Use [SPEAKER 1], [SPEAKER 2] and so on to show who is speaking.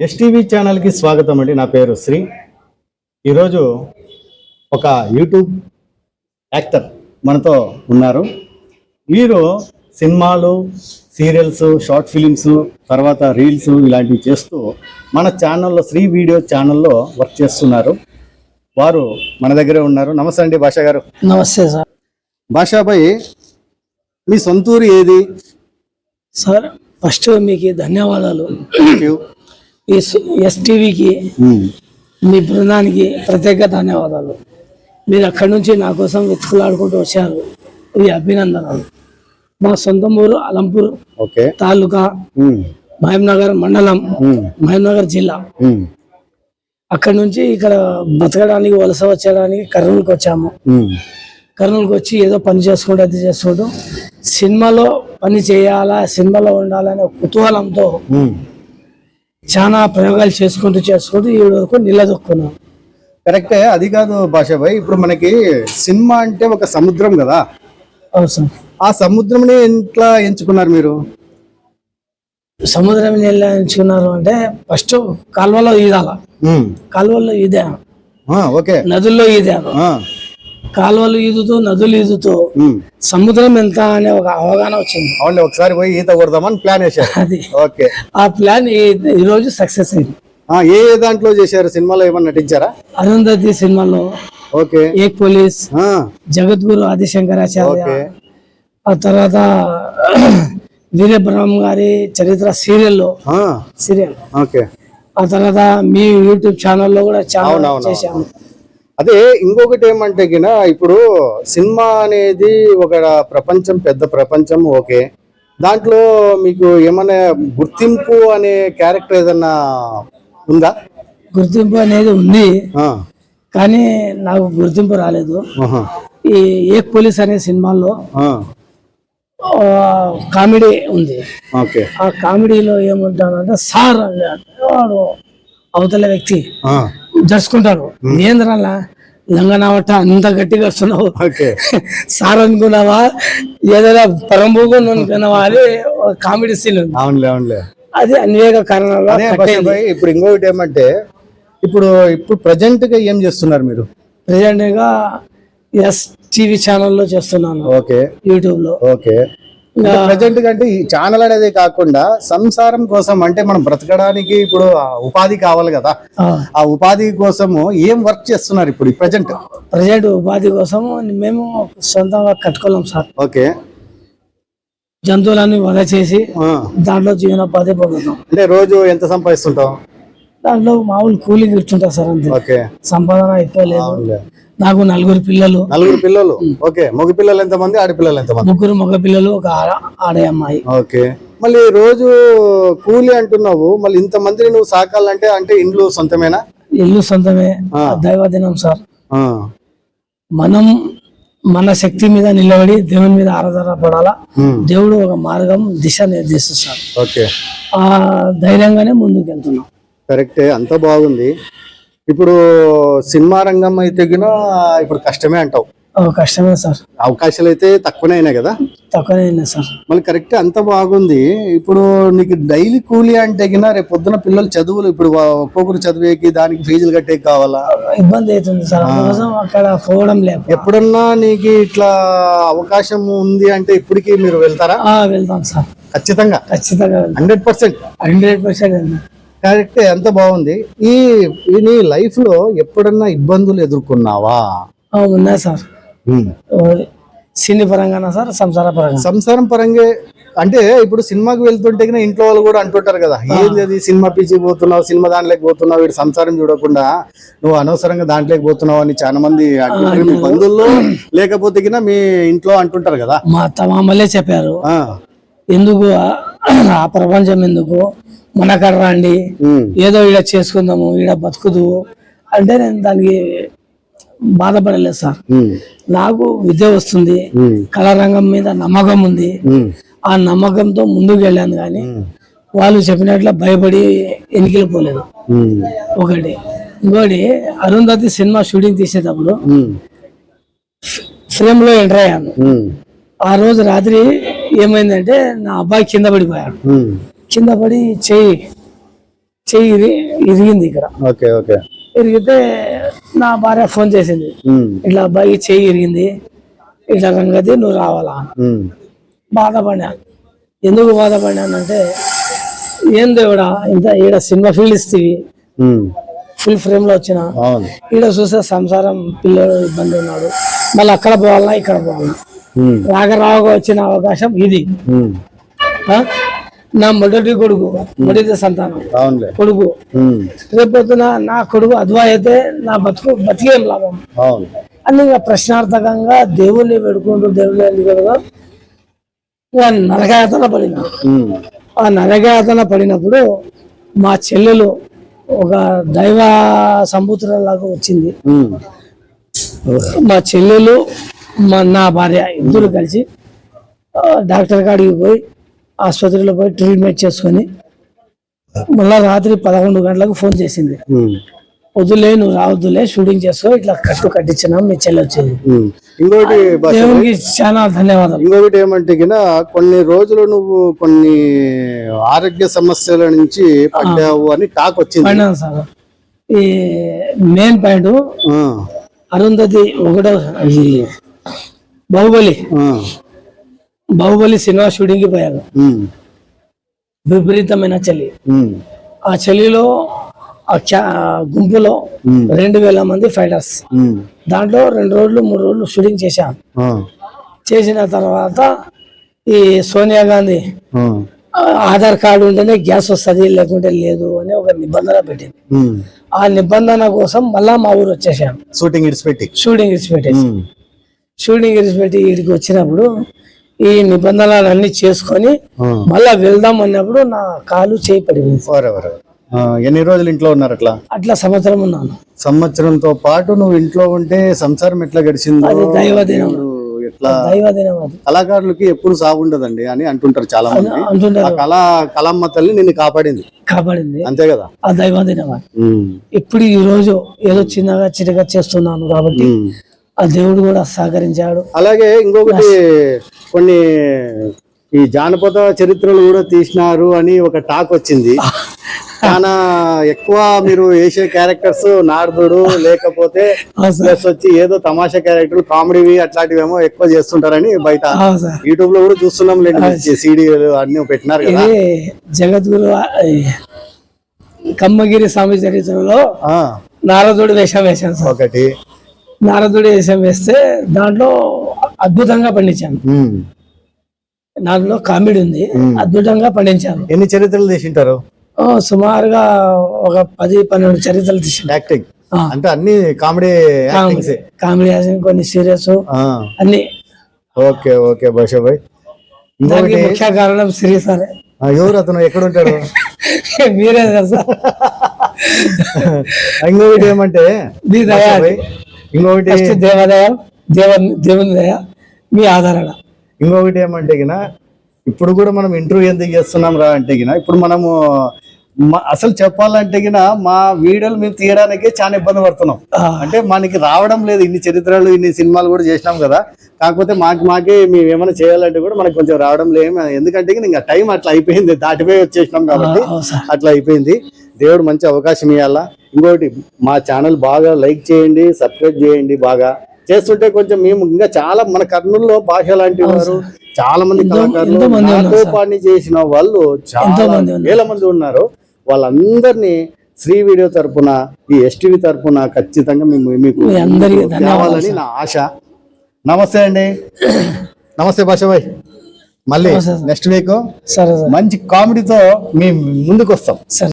[SPEAKER 1] STV ఛానల్కి స్వాగతం అండి. నా పేరు శ్రీ. ఈరోజు ఒక యూట్యూబ్ యాక్టర్ మనతో ఉన్నారు. వీరు సినిమాలు సీరియల్స్ షార్ట్ ఫిలిమ్స్ తర్వాత రీల్స్ ఇలాంటివి చేస్తూ మన ఛానల్లో శ్రీ వీడియో ఛానల్లో వర్క్ చేస్తున్నారు. వారు మన దగ్గరే ఉన్నారు. నమస్తే అండి భాషా గారు.
[SPEAKER 2] నమస్తే సార్.
[SPEAKER 1] భాషాబాయ్ మీ సొంతూరు ఏది?
[SPEAKER 2] సార్ ఫస్ట్ మీకు ధన్యవాదాలు. ఈ ఎస్టీవీకి. మీ బృందానికి ప్రత్యేక ధన్యవాదాలు మీరు అక్కడి నుంచి నా కోసం వెతుకులాడుకుంటూ వచ్చారు ఇది అభినందనలు మా సొంత ఊరు అలంపూర్ తాలూకా
[SPEAKER 1] మ్మ్.
[SPEAKER 2] మహబూబ్నగర్ మండలం
[SPEAKER 1] మ్మ్.
[SPEAKER 2] మహబూబ్నగర్ జిల్లా. అక్కడి నుంచి ఇక్కడ బతకడానికి వలస వచ్చేయడానికి కర్నూలుకి వచ్చాము. కర్నూలుకి వచ్చి ఏదో పని చేసుకుంటూ అది చేసుకుంటూ సినిమాలో పని చేయాలా సినిమాలో ఉండాలనే కుతూహలంతో. చాలా ప్రయోగాలు చేసుకుంటూ చేసుకుంటూ ఈ వరకు నిలదొక్కున్నాం.
[SPEAKER 1] కరెక్టే అది కాదు భాషాబాయ్ ఇప్పుడు మనకి సినిమా అంటే ఒక సముద్రం కదా.
[SPEAKER 2] అవసరం
[SPEAKER 1] ఆ సముద్రంని ఎట్లా ఎంచుకున్నారు మీరు?
[SPEAKER 2] సముద్రం నీళ్ళు ఎంచుకున్నారు అంటే ఫస్ట్ కాలువలో ఈదాల. కాలువల్లో ఈదాను
[SPEAKER 1] ఆ, ఓకే.
[SPEAKER 2] నదుల్లో ఈదాను కాలువలు ఈదుతూ నదులు ఈదుతూ. సముద్రం ఎంత అనే ఒక అవగాహన వచ్చింది.
[SPEAKER 1] అవునులే ఒకసారి పోయి ఈత కొడదామని ప్లాన్ వేశారు.
[SPEAKER 2] అది.
[SPEAKER 1] ఓకే.
[SPEAKER 2] ఆ ప్లాన్ ఈ- రోజు సక్సెస్ అయింది.
[SPEAKER 1] ఏ దాంట్లో చేశారు? సినిమాలో ఏమన్నా నటించారా?
[SPEAKER 2] అరుంధతి సినిమాలో
[SPEAKER 1] ఓకే.
[SPEAKER 2] ఏక్ పోలీస్ జగద్గురు ఆదిశంకరాచార్య ఆ తర్వాత వీరబ్రహ్మ గారి చరిత్ర సీరియల్లో. సీరియల్.
[SPEAKER 1] ఓకే.
[SPEAKER 2] ఆ తర్వాత మీ యూట్యూబ్ ఛానల్లో కూడా చాలా. చేశాము.
[SPEAKER 1] అదే ఇంకొకటి ఏమంటే గిన ఇప్పుడు సినిమా అనేది ఒక ప్రపంచం పెద్ద ప్రపంచం ఓకే. దాంట్లో మీకు ఏమైనా గుర్తింపు అనే క్యారెక్టర్ ఏదన్నా ఉందా?
[SPEAKER 2] గుర్తింపు అనేది ఉంది. కానీ నాకు గుర్తింపు రాలేదు. ఈ ఏక్ పోలీస్ అనే సినిమాలో కామెడీ ఉంది.
[SPEAKER 1] ఓకే.
[SPEAKER 2] ఆ కామెడీలో ఏముంటానంటే సార్ వాడు అవతల వ్యక్తి.
[SPEAKER 1] ఆ,
[SPEAKER 2] జరుచుకుంటాడు ఏంద్రలా? లంగనావట అంత గట్టిగా వస్తున్నావు.
[SPEAKER 1] ఓకే.
[SPEAKER 2] సార్ అనుకున్నావా? ఏదైనా పరంభూగం అనుకున్నావా అని ఒక కామెడీ సీన్
[SPEAKER 1] అవునులే అవునులే.
[SPEAKER 2] అది అనేక కారణాల
[SPEAKER 1] అదే ఇప్పుడు ఇంకొకటి ఏమంటే ఇప్పుడు ఇప్పుడు ప్రజెంట్గా ఏం చేస్తున్నారు మీరు?
[SPEAKER 2] ప్రజెంట్గా ఎస్ టీవీ ఛానల్లో చేస్తున్నాను.
[SPEAKER 1] ఓకే.
[SPEAKER 2] యూట్యూబ్లో
[SPEAKER 1] ఓకే. ప్రజెంట్గా అంటే ఈ ఛానల్ అనేది కాకుండా సంసారం కోసం అంటే మనం బ్రతకడానికి ఇప్పుడు ఉపాధి కావాలి కదా. ఆ ఉపాధి కోసము ఏం వర్క్ చేస్తున్నారు ఇప్పుడు ప్రజెంట్
[SPEAKER 2] ప్రజెంట్ ఉపాధి కోసం మేము సొంతంగా కట్టుకోలేం సార్.
[SPEAKER 1] ఓకే.
[SPEAKER 2] జంతువులన్నీ వధ చేసి దాంట్లో జీవనోపాధి పొందుతాం.
[SPEAKER 1] అంటే రోజు ఎంత సంపాదిస్తుంటాం?
[SPEAKER 2] దాంట్లో మామూలు కూలి కూర్చుంటా సార్ అంతే. సంపాదన ఎక్కువ లేదు. నాకు నలుగురు పిల్లలు.
[SPEAKER 1] నలుగురు పిల్లలు? ఓకే. మగ పిల్లలు ఎంతమంది? ఆడపిల్లలు ఎంతమంది?
[SPEAKER 2] ముగ్గురు మగ పిల్లలు ఒక ఆడ- అమ్మాయి.
[SPEAKER 1] ఓకే. మళ్ళీ రోజు కూలి అంటున్నావు. మళ్ళీ ఇంత మందిని నువ్వు సాకాలంటే అంటే ఇండ్లు సొంతమేనా?
[SPEAKER 2] ఇల్లు సొంతమే. దైవదినం సార్. మనం మన శక్తి మీద నిలబడి దేవుని మీద ఆరాధనపడాలా
[SPEAKER 1] ఉమ్,
[SPEAKER 2] దేవుడు ఒక మార్గం దిశ నిర్దేశిస్తాడు
[SPEAKER 1] ఓకే.
[SPEAKER 2] ఆ ధైర్యంగానే ముందుకు వెళ్తున్నాం
[SPEAKER 1] కరెక్టే. అంత బాగుంది. ఇప్పుడు సినిమా రంగం అయితే ఇప్పుడు కష్టమే అంటావు.
[SPEAKER 2] కష్టమే సార్.
[SPEAKER 1] అవకాశాలు అయితే తక్కువనే అయినాయి కదా?
[SPEAKER 2] తక్కువనే అయినాయి సార్.
[SPEAKER 1] మళ్ళీ కరెక్ట్ అంత బాగుంది. ఇప్పుడు నీకు డైలీ కూలీ అంటే గిన రేపు పొద్దున పిల్లలు చదువులు ఇప్పుడు ఒక్కొక్కరు చదివేకి దానికి ఫీజులు కట్టేకి కావాలా?
[SPEAKER 2] ఇబ్బంది అవుతుంది సార్. అక్కడ పోవడం లేదు.
[SPEAKER 1] ఎప్పుడన్నా నీకు ఇట్లా అవకాశం ఉంది అంటే ఇప్పటికి మీరు వెళ్తారా?
[SPEAKER 2] వెళ్తాం సార్.
[SPEAKER 1] ఖచ్చితంగా.
[SPEAKER 2] ఖచ్చితంగా
[SPEAKER 1] హండ్రెడ్ పర్సెంట్.
[SPEAKER 2] హండ్రెడ్ పర్సెంట్
[SPEAKER 1] కరెక్టే అంత బాగుంది? ఈ నీ లైఫ్లో ఎప్పుడన్నా ఇబ్బందులు ఎదుర్కొన్నావా?
[SPEAKER 2] ఉన్నాయి సార్? సినీ పరంగానా సార్ సంసార పరంగా?
[SPEAKER 1] సంసారం పరంగా అంటే ఇప్పుడు సినిమాకి వెళ్తుంటే ఇంట్లో వాళ్ళు కూడా అంటుంటారు కదా ఏంది అది సినిమా పిచ్చి పోతున్నావు సినిమా దాంట్లోకి పోతున్నావు వీడు సంసారం చూడకుండా నువ్వు అనవసరంగా దాంట్లోకి పోతున్నావు అని చాలా మంది మీ బంధువుల్లో లేకపోతే మీ ఇంట్లో అంటుంటారు కదా.
[SPEAKER 2] మా అత్త మామలే చెప్పారు. ఎందుకు ఆ ప్రపంచం ఎందుకు? మన కాడ రండి ఏదో ఈడ చేసుకుందాము ఈడ బతుకుదు అంటే నేను దానికి బాధపడలేదు సార్. నాకు విద్య వస్తుంది కళారంగం మీద నమ్మకం ఉంది. ఆ నమ్మకంతో ముందుకు వెళ్ళాను కానీ వాళ్ళు చెప్పినట్లు భయపడి ఎన్నికలు పోలేదు.
[SPEAKER 1] ఉమ్,
[SPEAKER 2] ఒకటి. ఇంకోటి అరుంధతి సినిమా షూటింగ్ తీసేటప్పుడు ఫ్రేమ్లో ఎంటర్ అయ్యాను. ఆ రోజు రాత్రి ఏమైందంటే నా అబ్బాయి కింద పడిపోయాడు. కింద పడి చెయ్యి చెయ్యి ఇరి- ఇరిగింది ఇక్కడ.
[SPEAKER 1] Okay okay.
[SPEAKER 2] ఇరిగితే నా భార్య ఫోన్ చేసింది. ఇట్లా అబ్బాయి చెయ్యి ఇరిగింది. ఇట్లా సంగతి నువ్వు రావాలా? బాధపడినా. ఎందుకు బాధపడినానంటే ఏం దేవుడా ఇంత ఈడ సినిమా ఫీల్డ్ ఇస్తేవి.
[SPEAKER 1] ఉమ్,
[SPEAKER 2] ఫుల్ ఫ్రేమ్లో వచ్చిన ఈడ చూస్తే సంసారం పిల్లడు ఇబ్బంది ఉన్నాడు. మళ్ళీ అక్కడ పోవాలా ఇక్కడ పోవాలా? రాక రాక వచ్చిన అవకాశం ఇది? నా మొదటి కొడుకు మొదటి సంతానం. కొడుకు. రేపొద్దున నా కొడుకు అద్వా అయితే నా బతుకు బతికేం లాభం. అని ఇంకా ప్రశ్నార్థకంగా దేవుణ్ణి పెడుకుంటూ దేవుని ఎందుకు ఇక నరకాయతన పడిన. ఆ నరకాయతన పడినప్పుడు మా చెల్లెలు ఒక దైవ సంబుతులాగా వచ్చింది. మా చెల్లెలు మా నా భార్య ఇద్దరు కలిసి డాక్టర్ కాడికి పోయి ఆసుపత్రిలో పోయి ట్రీట్మెంట్ చేసుకొని మళ్ళా రాత్రి పదకొండు గంటలకు ఫోన్ చేసింది. వద్దులే నువ్వు రావద్దులే షూటింగ్ చేసుకో ఇట్లా కట్టు కట్టించినాం మీ చెల్లి వచ్చేది.
[SPEAKER 1] ఇంకోటి
[SPEAKER 2] దేవునికి చాలా ధన్యవాదాలు.
[SPEAKER 1] ఇంకొకటి ఏమంటే కొన్ని రోజులు నువ్వు కొన్ని ఆరోగ్య సమస్యల నుంచి పడ్డావు అని టాక్ వచ్చింది.
[SPEAKER 2] పడినాను సార్. ఈ మెయిన్ పాయింట్ అరుంధతి ఒకటో ఈ బాహుబలి. బాహుబలి సినిమా షూటింగ్కి పోయాను. విపరీతమైన చలి. ఆ చలిలో ఆ గుంపులో రెండు వేల మంది ఫైటర్స్ దాంట్లో రెండు రోజులు మూడు రోజులు షూటింగ్ చేశాను
[SPEAKER 1] ఆ,
[SPEAKER 2] చేసిన తర్వాత ఈ సోనియా గాంధీ ఆధార్ కార్డు ఉంటేనే గ్యాస్ వస్తుంది లేకుంటే లేదు అని ఒక నిబంధన పెట్టింది. ఆ నిబంధన కోసం మళ్ళా మా ఊరు వచ్చేసాను
[SPEAKER 1] షూటింగ్ ఇడిచిపెట్టి.
[SPEAKER 2] షూటింగ్ ఇడిచిపెట్టేసి. షూటింగ్ ఇడిచిపెట్టి వీడికి వచ్చినప్పుడు ఈ నిబంధనలన్నీ చేసుకొని మళ్ళా వెళ్దాం అన్నప్పుడు నా కాలు చేయి.
[SPEAKER 1] ఆ, ఎన్ని రోజులు ఇంట్లో ఉన్నారు అట్లా?
[SPEAKER 2] అట్లా సంవత్సరం ఉన్నాను.
[SPEAKER 1] సంవత్సరంతో పాటు నువ్వు ఇంట్లో ఉంటే సంసారం ఎట్లా గడిచిందో?
[SPEAKER 2] అది దైవదినం.
[SPEAKER 1] దేవుడు ఎట్లా?
[SPEAKER 2] దైవదినం అది.
[SPEAKER 1] కళాకారులకి ఎప్పుడు సాగు ఉండదండి అని అంటుంటారు చాలా మంది ఆ
[SPEAKER 2] అంటుంటారు
[SPEAKER 1] కళా కళమ్మ తల్లి నిన్ను కాపాడింది.
[SPEAKER 2] కాపాడింది.
[SPEAKER 1] అంతే కదా?
[SPEAKER 2] ఆ దైవదినం ఇప్పుడు ఈ రోజు ఏదో చిన్నగా చిన్నగా చేస్తున్నాను కాబట్టి. ఆ దేవుడు కూడా సహకరించాడు.
[SPEAKER 1] అలాగే ఇంకొకటి కొన్ని ఈ జానపద చరిత్రలు కూడా తీసినారు అని ఒక టాక్ వచ్చింది. చాలా ఎక్కువ మీరు వేసే క్యారెక్టర్స్ నారదుడు లేకపోతే ప్లస్ వచ్చి ఏదో తమాషా క్యారెక్టర్ కామెడీవి అట్లాంటివి ఏమో ఎక్కువ చేస్తుంటారని బయట యూట్యూబ్లో కూడా చూస్తున్నాం లేండి సీడీలు అన్ని పెట్టినారు కదా.
[SPEAKER 2] జగద్గురు కమ్మగిరి స్వామి చరిత్రలో
[SPEAKER 1] ఆ,
[SPEAKER 2] నారదుడు వేషం వేశాను
[SPEAKER 1] ఒకటి.
[SPEAKER 2] నారదుడు వేషం వేస్తే దాంట్లో అద్భుతంగా పండించాను. దాంట్లో కామెడీ ఉంది అద్భుతంగా పండించాను.
[SPEAKER 1] ఎన్ని చరిత్రలు తీసింటారు?
[SPEAKER 2] సుమారుగా ఒక పది పన్నెండు చరిత్రలు
[SPEAKER 1] యాక్టింగ్.
[SPEAKER 2] ఆ.
[SPEAKER 1] అంటే అన్ని కామెడీ
[SPEAKER 2] కామెడీ కొన్ని సీరియస్ అన్ని.
[SPEAKER 1] ఓకే ఓకే భాషాబాయ్
[SPEAKER 2] దానికి
[SPEAKER 1] ఇంకొకటి?
[SPEAKER 2] ముఖ్య కారణం శ్రీ సార్.
[SPEAKER 1] ఆ, ఎవరు అతను? ఎక్కడ ఉంటాడు
[SPEAKER 2] మీరే కదా సార్.
[SPEAKER 1] ఇంకొకటి ఏమంటే
[SPEAKER 2] మీ దయ
[SPEAKER 1] భాషాబాయ్, ఇంకొకటి
[SPEAKER 2] ఫస్ట్ దేవాదయ దేవ దేవుని దయ మీ ఆధారణ
[SPEAKER 1] ఇంకొకటి ఏమంటే గిన ఇప్పుడు కూడా మనం ఇంటర్వ్యూ ఎందుకు చేస్తున్నాం రా అంటే గిన ఇప్పుడు మనము అసలు చెప్పాలంటే గిన మా వీడియోలు మేము తీయడానికే చాలా ఇబ్బంది పడుతున్నాం. అంటే మనకి రావడం లేదు ఇన్ని చరిత్రలు ఇన్ని సినిమాలు కూడా చేసినాం కదా. కాకపోతే మాకు మాకే మేము ఏమైనా చేయాలంటే కూడా మనకు కొంచెం రావడం లేదు. ఎందుకంటే ఇంకా టైం అట్లా అయిపోయింది దాటిపోయి వచ్చేసినాం కాబట్టి అట్లా అయిపోయింది. దేవుడు మంచి అవకాశం ఇవ్వాలా ఇంకోటి మా ఛానల్ బాగా లైక్ చేయండి సబ్స్క్రైబ్ చేయండి బాగా. చేస్తుంటే కొంచెం మేము ఇంకా చాలా మన కర్నూలులో భాష లాంటి వారు చాలా మంది కళాకారులు నాతో. పని చేసిన వాళ్ళు చాలా. వేల మంది ఉన్నారు. వాళ్ళందరినీ శ్రీ వీడియో తరపున ఈ ఎస్టీవీ తరపున ఖచ్చితంగా మేము మీకు తేవాలని నా ఆశ. నమస్తే అండి. నమస్తే భాషాబాయ్. మళ్ళీ. నెక్స్ట్ వీక్ మంచి కామెడీతో మీ ముందుకు వస్తాం